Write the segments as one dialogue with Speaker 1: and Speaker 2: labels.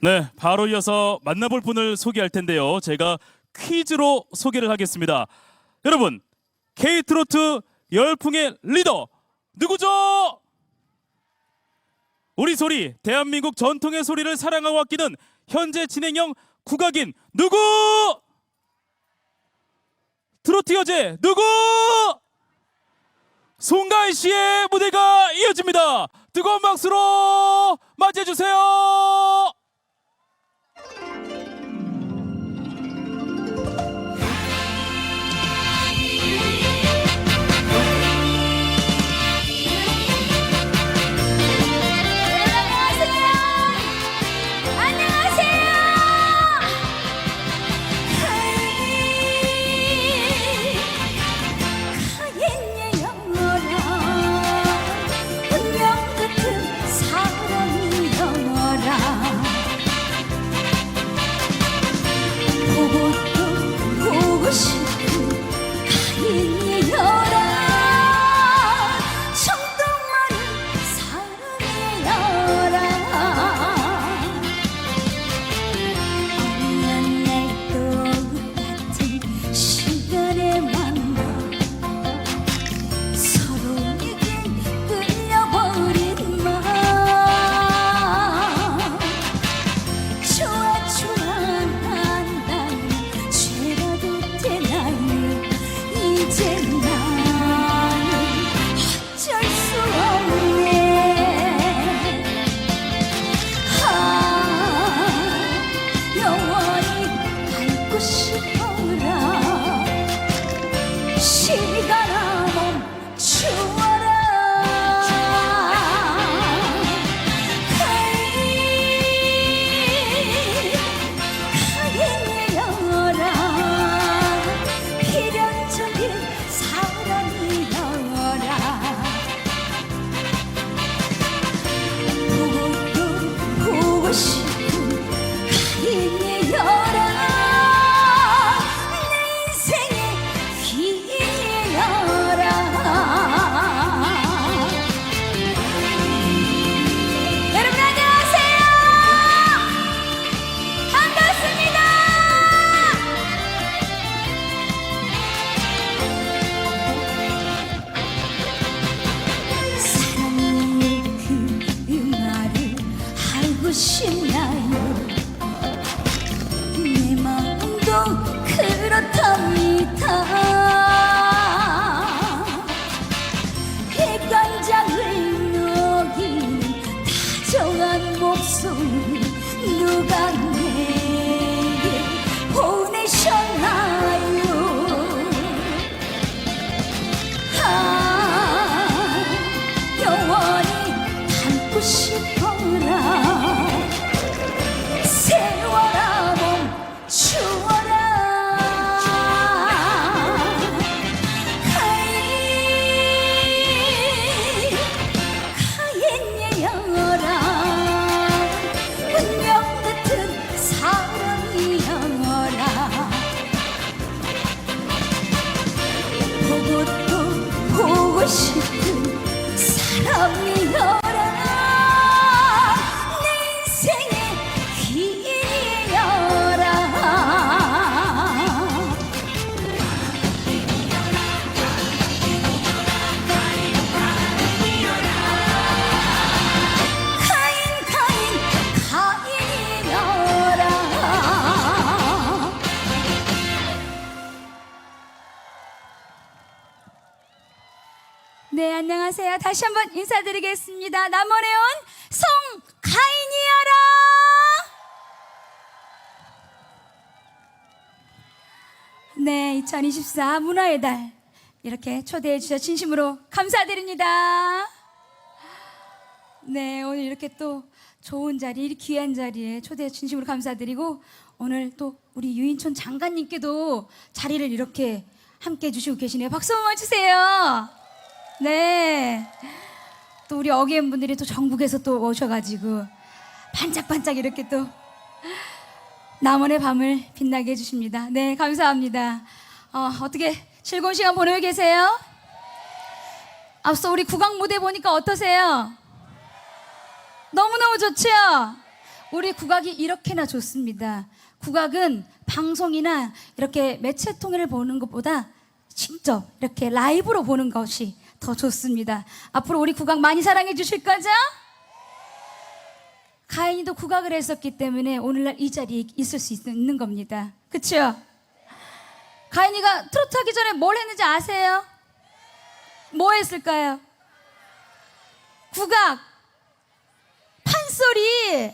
Speaker 1: 네, 바로 이어서 만나볼 분을 소개할 텐데요. 제가 퀴즈로 소개를 하겠습니다. 여러분, K트로트 열풍의 리더 누구죠? 우리 소리, 대한민국 전통의 소리를 사랑하고 아끼는 현재 진행형 국악인 누구? 트로트 여제 누구? 송가인 씨의 무대가 이어집니다. 뜨거운 박수로 맞이해 주세요.
Speaker 2: Thank you. 인사드리겠습니다. 남원에 온 송가인이여라! 네, 2024 문화의 달 이렇게 초대해 주셔서 진심으로 감사드립니다. 네, 오늘 이렇게 또 좋은 자리, 이 귀한 자리에 초대해 진심으로 감사드리고 오늘 또 우리 유인촌 장관님께도 자리를 이렇게 함께 해주시고 계시네요. 박수 한번 주세요. 네. 또 우리 어게인 분들이 또 전국에서 또 오셔가지고 반짝반짝 이렇게 또 남원의 밤을 빛나게 해주십니다. 네, 감사합니다. 어, 어떻게 즐거운 시간 보내고 계세요? 앞서 우리 국악 무대 보니까 어떠세요? 너무너무 좋죠? 우리 국악이 이렇게나 좋습니다. 국악은 방송이나 이렇게 매체 통해를 보는 것보다 직접 이렇게 라이브로 보는 것이 더 좋습니다. 앞으로 우리 국악 많이 사랑해 주실 거죠? 가인이도 국악을 했었기 때문에 오늘날 이 자리에 있을 수 있는 겁니다. 그렇죠? 가인이가 트로트 하기 전에 뭘 했는지 아세요? 뭐 했을까요? 국악, 판소리.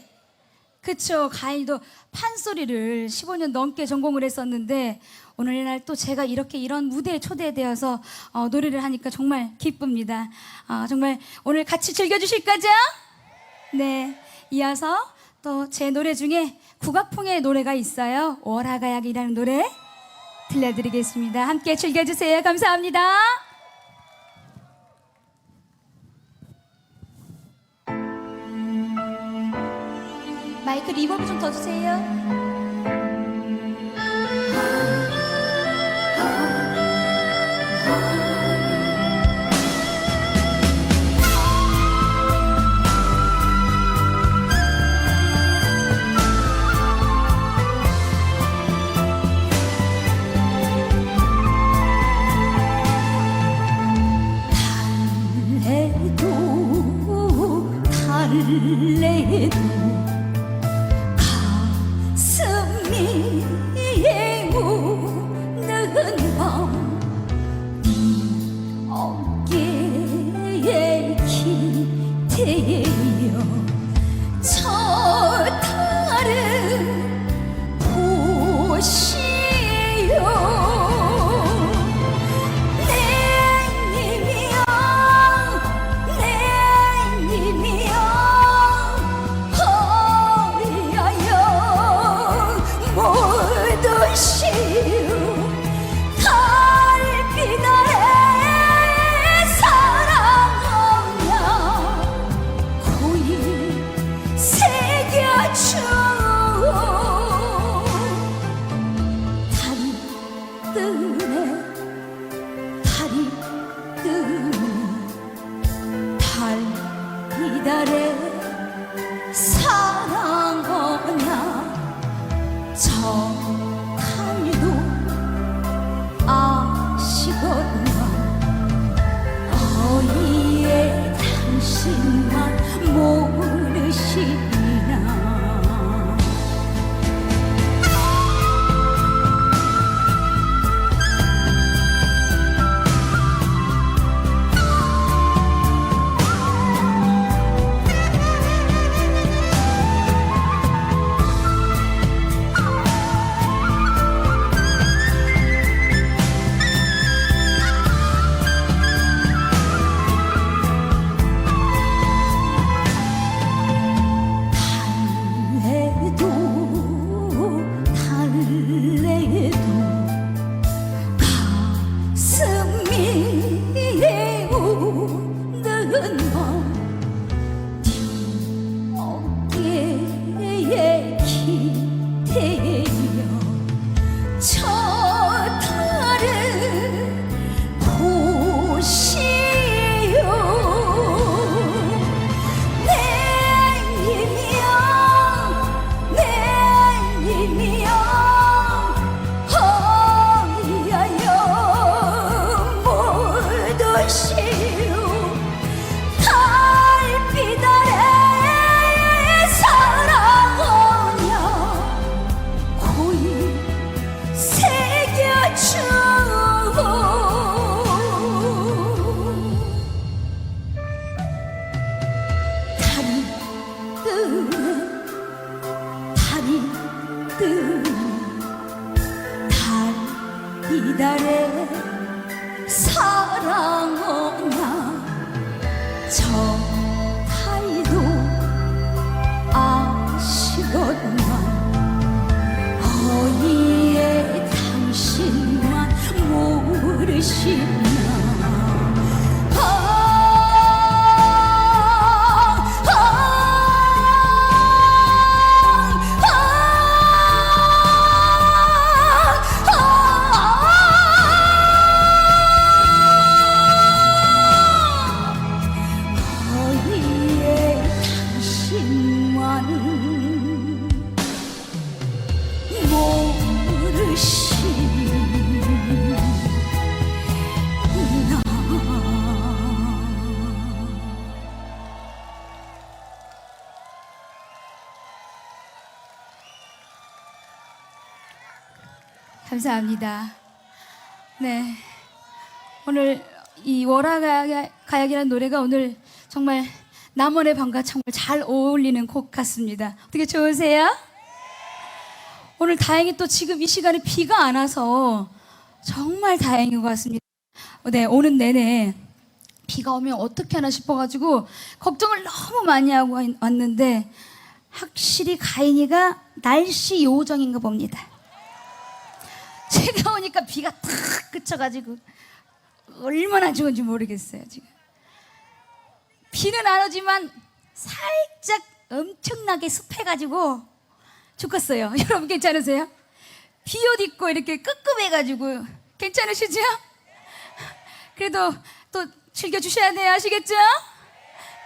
Speaker 2: 그쵸. 가인이도 판소리를 15년 넘게 전공을 했었는데 오늘날 또 제가 이렇게 이런 무대에 초대되어서 어, 노래를 하니까 정말 기쁩니다. 어, 정말 오늘 같이 즐겨주실 거죠? 네. 이어서 또 제 노래 중에 국악풍의 노래가 있어요. 월화가약이라는 노래 들려드리겠습니다. 함께 즐겨주세요. 감사합니다. 마이크 리버브 좀 더 주세요. 저 감사합니다. 네. 오늘 이 월화가약이라는 노래가 오늘 정말 남원의 밤과 정말 잘 어울리는 곡 같습니다. 어떻게 좋으세요? 오늘 다행히 또 지금 이 시간에 비가 안 와서 정말 다행인 것 같습니다. 네, 오는 내내 비가 오면 어떻게 하나 싶어가지고 걱정을 너무 많이 하고 왔는데 확실히 가인이가 날씨 요정인가 봅니다. 제가 오니까 비가 탁 그쳐가지고 얼마나 좋은지 모르겠어요 지금. 비는 안 오지만 살짝 엄청나게 습해가지고 죽겠어요. 여러분 괜찮으세요? 비 옷 입고 이렇게 끄급해가지고 괜찮으시죠? 그래도 또 즐겨주셔야 돼요. 아시겠죠?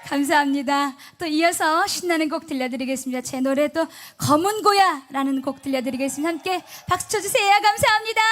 Speaker 2: 감사합니다. 또 이어서 신나는 곡 들려드리겠습니다. 제 노래 또 검은 고야라는 곡 들려드리겠습니다. 함께 박수 쳐주세요. 감사합니다.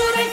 Speaker 2: 여섯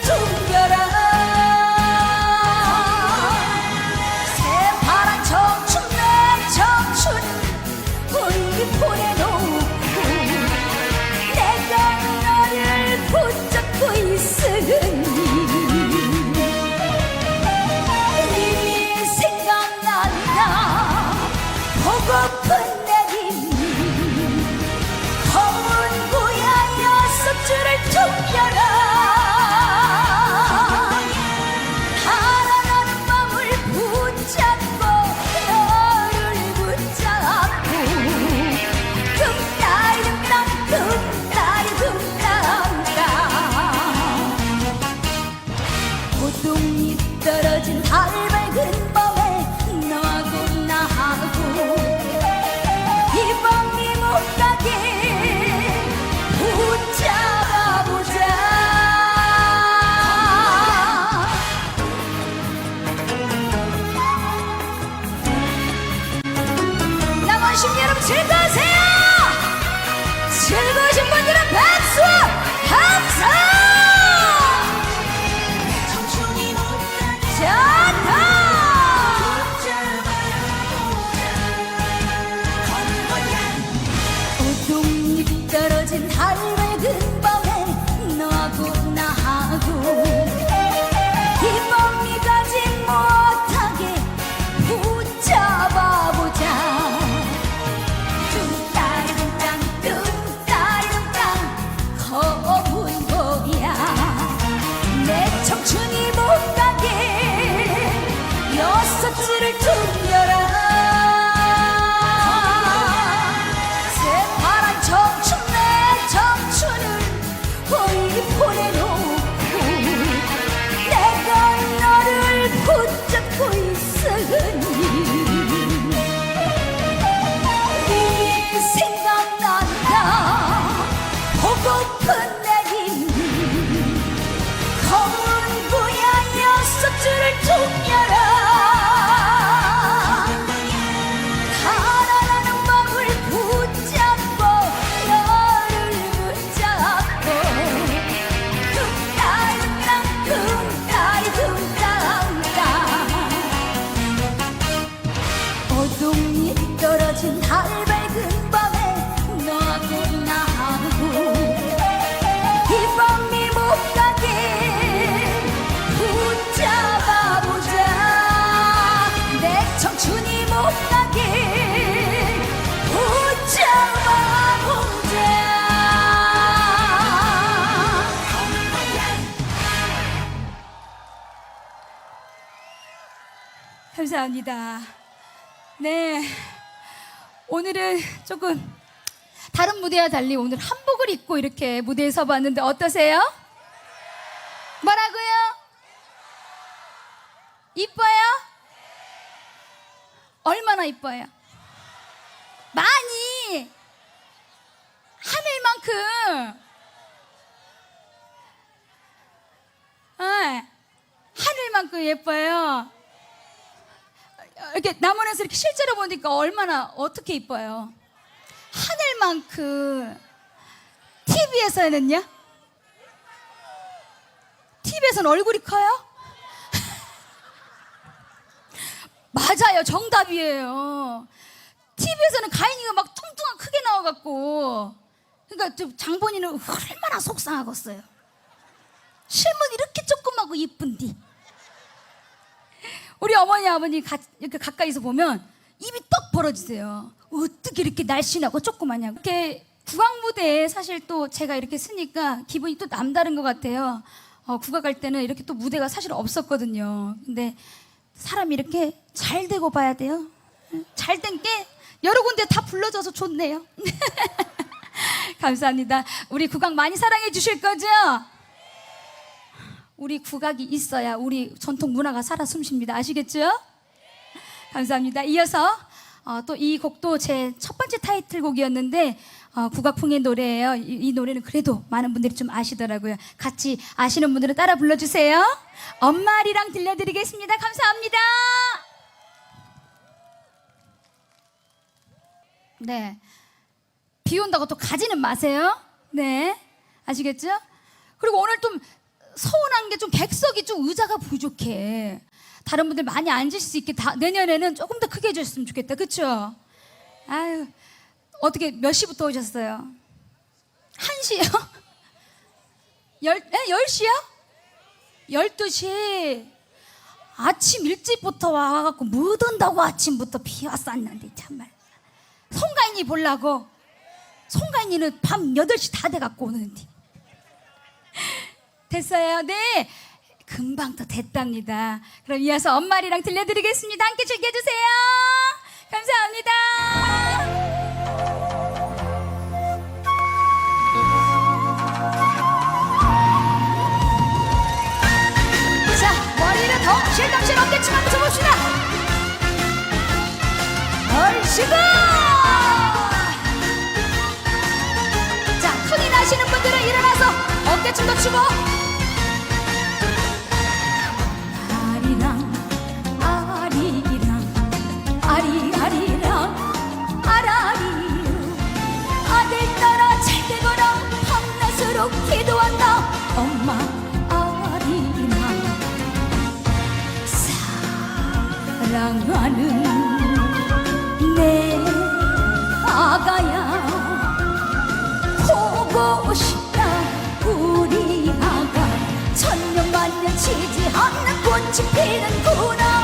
Speaker 2: 감사합니다. 네. 오늘은 조금 다른 무대와 달리 오늘 한복을 입고 이렇게 무대에 서 봤는데 어떠세요? 뭐라고요? 이뻐요? 얼마나 이뻐요? 많이! 하늘만큼! 아, 하늘만큼 예뻐요. 이렇게 남원에서 이렇게 실제로 보니까 얼마나 어떻게 이뻐요. 하늘만큼 TV에서는요? TV에서는 얼굴이 커요? 맞아요, 정답이에요. TV에서는 가인이가 막 뚱뚱한 크게 나와갖고, 그러니까 저 장본인은 얼마나 속상하겠어요. 실물 이렇게 조그마고 이쁜디. 어머니 아버님 가, 이렇게 가까이서 보면 입이 떡 벌어지세요. 어떻게 이렇게 날씬하고 조그마냐고. 이렇게 국악 무대에 사실 또 제가 이렇게 쓰니까 기분이 또 남다른 것 같아요. 어, 국악 갈 때는 이렇게 또 무대가 사실 없었거든요. 근데 사람이 이렇게 잘 되고 봐야 돼요. 잘 된 게 여러 군데 다 불러줘서 좋네요. 감사합니다. 우리 국악 많이 사랑해 주실 거죠? 우리 국악이 있어야 우리 전통 문화가 살아 숨쉽니다. 아시겠죠? 감사합니다. 이어서 어, 또 이 곡도 제 첫 번째 타이틀곡이었는데 어, 국악풍의 노래예요. 이, 이 노래는 그래도 많은 분들이 좀 아시더라고요. 같이 아시는 분들은 따라 불러주세요. 엄마리랑 들려드리겠습니다. 감사합니다. 네. 비 온다고 또 가지는 마세요. 네. 아시겠죠? 그리고 오늘 좀 서운한 게 좀 객석이 좀 의자가 부족해. 다른 분들 많이 앉으실 수 있게 다, 내년에는 조금 더 크게 해줬으면 좋겠다. 그쵸? 아유, 어떻게 몇 시부터 오셨어요? 한 시요? 열, 에? 열 시요? 열두 시? 아침 일찍부터 와갖고 못 온다고 아침부터 비 왔었는데 참말. 송가인이 보려고 송가인이는 밤 8시 다 돼갖고 오는데 됐어요. 네. 금방 또 됐답니다. 그럼 이어서 엄마리랑 들려드리겠습니다. 함께 즐겨주세요. 감사합니다. 자 머리를 덩실덩실 어깨춤 한번 쳐봅시다. 얼씨구! 자, 흥이 나시는 분들은 일어나서 어깨춤도 추고 엄마 아리랑 사랑하는 내 아가야 보고 싶다 우리 아가. 천년 만년 지지 않는 꽃이 피는구나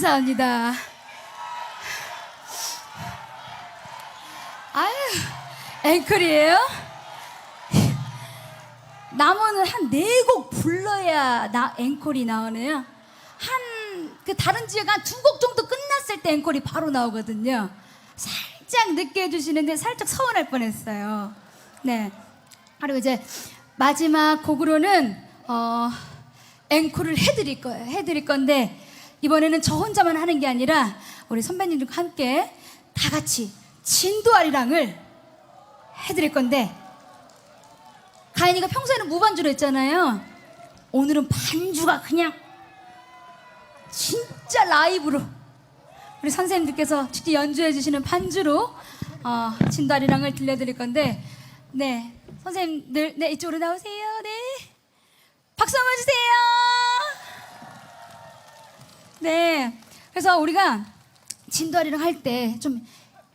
Speaker 2: 감사합니다. 아유, 앵콜이에요? 남원은 한네 곡 불러야 나 앵콜이 나오네요. 한 그 다른 지역 한두 곡 정도 끝났을 때 앵콜이 바로 나오거든요. 살짝 늦게 해주시는데 살짝 서운할 뻔했어요. 네. 그리고 이제 마지막 곡으로는 어, 앵콜을 해드릴 거예요. 해드릴 건데 이번에는 저 혼자만 하는 게 아니라 우리 선배님들과 함께 다 같이 진도 아리랑을 해드릴 건데 가인이가 평소에는 무반주로 했잖아요. 오늘은 반주가 그냥 진짜 라이브로 우리 선생님들께서 직접 연주해 주시는 반주로 어, 진도 아리랑을 들려드릴 건데 네 선생님들 네 이쪽으로 나오세요. 네 박수 한번 주세요. 네. 그래서 우리가 진도아리랑 할 때 좀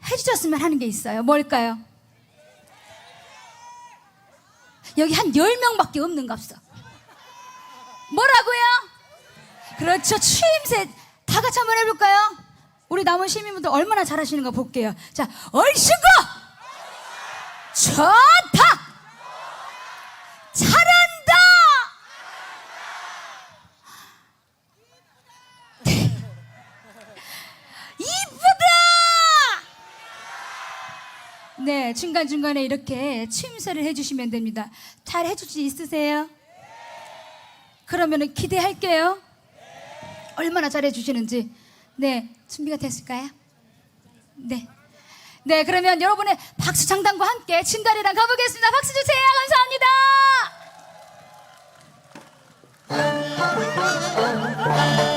Speaker 2: 해주셨으면 하는 게 있어요. 뭘까요? 여기 한 10명밖에 없는갑서. 뭐라고요? 그렇죠. 추임새 다 같이 한번 해볼까요? 우리 남은 시민분들 얼마나 잘하시는가 볼게요. 자, 얼씨구! 좋다! 이쁘다! 네, 중간중간에 이렇게 추임새를 해주시면 됩니다. 잘 해줄 수 있으세요? 그러면 기대할게요. 얼마나 잘 해주시는지. 네, 준비가 됐을까요? 네. 네, 그러면 여러분의 박수 장단과 함께 진달이랑 가보겠습니다. 박수 주세요. 감사합니다.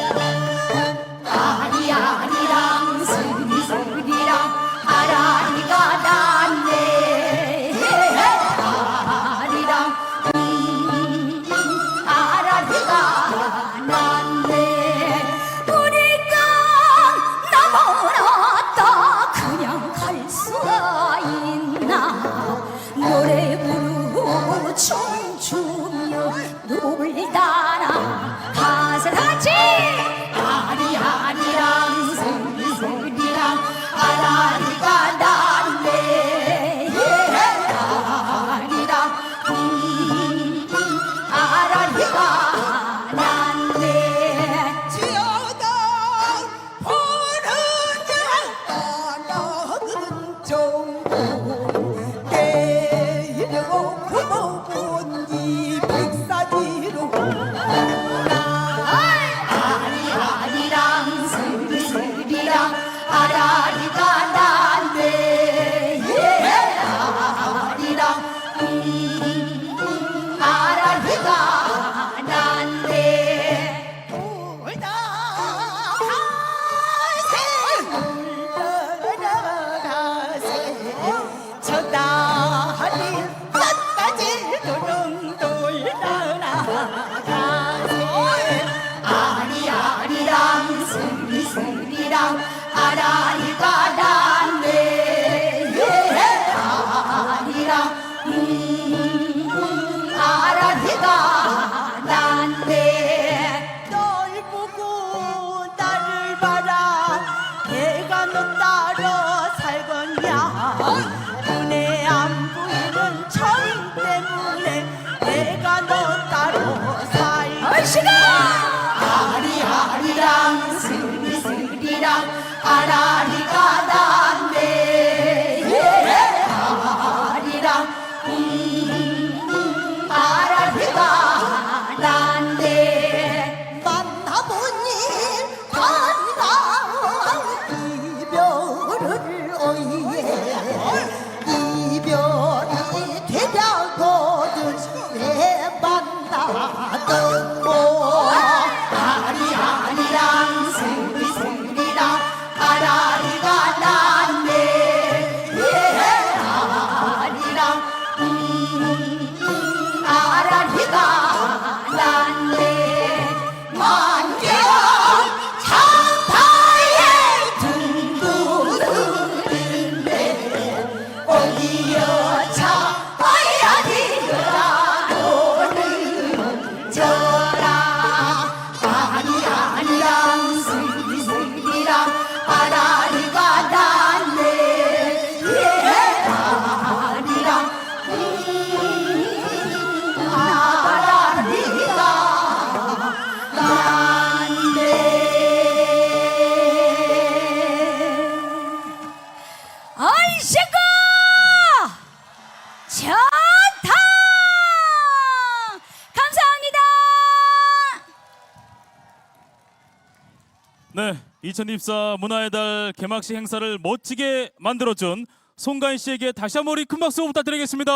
Speaker 1: 2024 문화의 달 개막식 행사를 멋지게 만들어준 송가인 씨에게 다시 한번 우리 큰 박수 부탁드리겠습니다.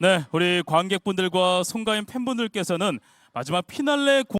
Speaker 1: 네, 우리 관객분들과 송가인 팬분들께서는 마지막 피날레 공